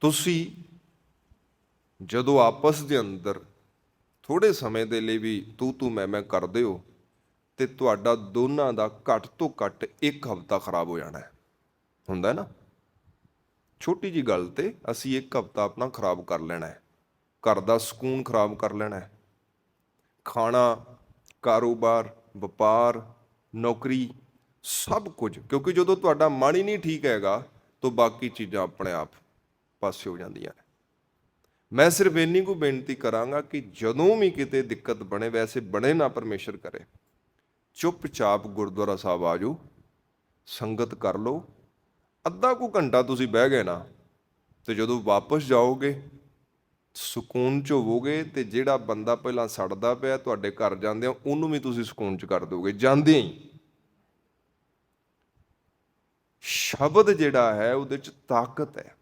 ਤੁਸੀਂ ਜਦੋਂ ਆਪਸ ਦੇ ਅੰਦਰ ਥੋੜੇ ਸਮੇਂ ਦੇ ਲਈ ਵੀ ਤੂੰ ਤੂੰ ਮੈਂ ਮੈਂ ਕਰਦੇ ਹੋ ਤੇ ਤੁਹਾਡਾ ਦੋਨਾਂ ਦਾ ਘੱਟ ਤੋਂ ਘੱਟ ਇੱਕ ਹਫ਼ਤਾ ਖਰਾਬ ਹੋ ਜਾਣਾ ਹੈ। ਹੁੰਦਾ ਨਾ? ਛੋਟੀ ਜੀ ਗੱਲ ਤੇ ਅਸੀਂ ਇੱਕ ਹਫ਼ਤਾ ਆਪਣਾ ਖਰਾਬ ਕਰ ਲੈਣਾ ਹੈ। ਘਰ ਦਾ ਸਕੂਨ ਖਰਾਬ ਕਰ ਲੈਣਾ ਹੈ। ਖਾਣਾ, ਕਾਰੋਬਾਰ, ਵਪਾਰ, ਨੌਕਰੀ, ਸਭ ਕੁਝ, ਕਿਉਂਕਿ ਜਦੋਂ ਤੁਹਾਡਾ ਮਨ ਹੀ ਨਹੀਂ ਠੀਕ ਹੈਗਾ ਤਾਂ ਬਾਕੀ ਚੀਜ਼ਾਂ ਆਪਣੇ ਆਪ ਪਾਸੇ ਹੋ ਜਾਂਦੀਆਂ ਨੇ। ਮੈਂ ਸਿਰਫ ਇੰਨੀ ਕੁ ਬੇਨਤੀ ਕਰਾਂਗਾ ਕਿ ਜਦੋਂ ਵੀ ਕਿਤੇ ਦਿੱਕਤ ਬਣੇ, ਵੈਸੇ ਬਣੇ ਨਾ ਪਰਮੇਸ਼ਰ ਕਰੇ। ਚੁੱਪਚਾਪ ਗੁਰਦੁਆਰਾ ਸਾਹਿਬ ਆ ਜਾਓ, ਸੰਗਤ ਕਰ ਲਓ। ਅੱਧਾ ਕੁ ਘੰਟਾ ਤੁਸੀਂ ਬਹਿ ਗਏ ਨਾ, ਤੇ ਜਦੋਂ ਵਾਪਸ ਜਾਓਗੇ, ਸਕੂਨ ਚ ਹੋਵੋਗੇ ਤੇ ਜਿਹੜਾ ਬੰਦਾ ਪਹਿਲਾਂ ਸੜਦਾ ਪਿਆ ਤੁਹਾਡੇ ਘਰ ਜਾਂਦੇ ਹੋ ਉਹਨੂੰ ਵੀ ਤੁਸੀਂ ਸਕੂਨ ਚ ਕਰ ਦੋਗੇ ਜਾਂਦੇ ਹੀ। ਸ਼ਬਦ ਜਿਹੜਾ ਹੈ, ਉਹਦੇ ਚ ਤਾਕਤ ਹੈ।